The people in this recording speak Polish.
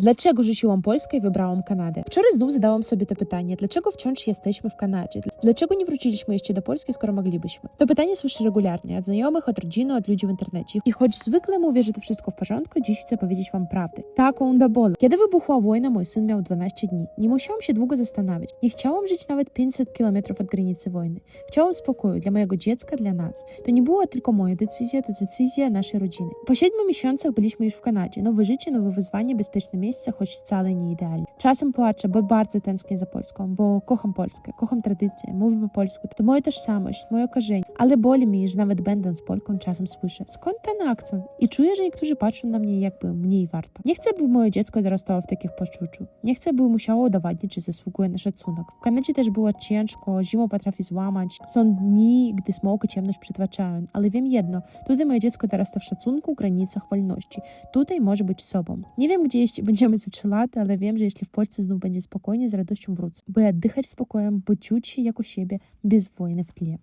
Dlaczego rzuciłam Polskę i wybrałam Kanadę? Wczoraj znów zadałam sobie to pytanie, dlaczego wciąż jesteśmy w Kanadzie? Dlaczego nie wróciliśmy jeszcze do Polski, skoro moglibyśmy? To pytanie słyszę regularnie od znajomych, od rodziny, od ludzi w internecie. I choć zwykle mówię, że to wszystko w porządku, dziś chcę powiedzieć wam prawdę. Taką do bólu. Kiedy wybuchła wojna, mój syn miał 12 dni. Nie musiałam się długo zastanawiać. Nie chciałam żyć nawet 500 kilometrów od granicy wojny. Chciałam spokoju dla mojego dziecka, dla nas. To nie była tylko moja decyzja, to decyzja naszej rodziny. Po siedmiu miesiącach byliśmy już w Kanadzie. Nowe życie, nowe wyzwanie, bezpieczne miejsce, choć wcale nie idealnie. Czasem płaczę, bo bardzo tęsknię za Polską, bo kocham Polskę, kocham tradycję, mówię po polsku. To moja tożsamość, moje korzenie. Ale boli mi, że nawet będąc Polką czasem słyszę, skąd ten akcent? I czuję, że niektórzy patrzą na mnie jakby mniej warto. Nie chcę, by moje dziecko dorastało w takich poczuciu. Nie chcę, by musiało udowadniać, że zasługuje na szacunek. W Kanadzie też było ciężko, zimą potrafi złamać. Są dni, gdy smog i ciemność przytłaczają. Ale wiem jedno, tutaj moje dziecko dorasta w szacunku, granicach wolności. Tutaj może być sobą. Nie wiem, gdzie jeszcze będziemy za trzy lata, ale wiem, że jeśli w Polsce znów będzie spokojnie, z radością wrócę. By oddychać spokojem, by czuć się jako siebie, bez wojny w tle.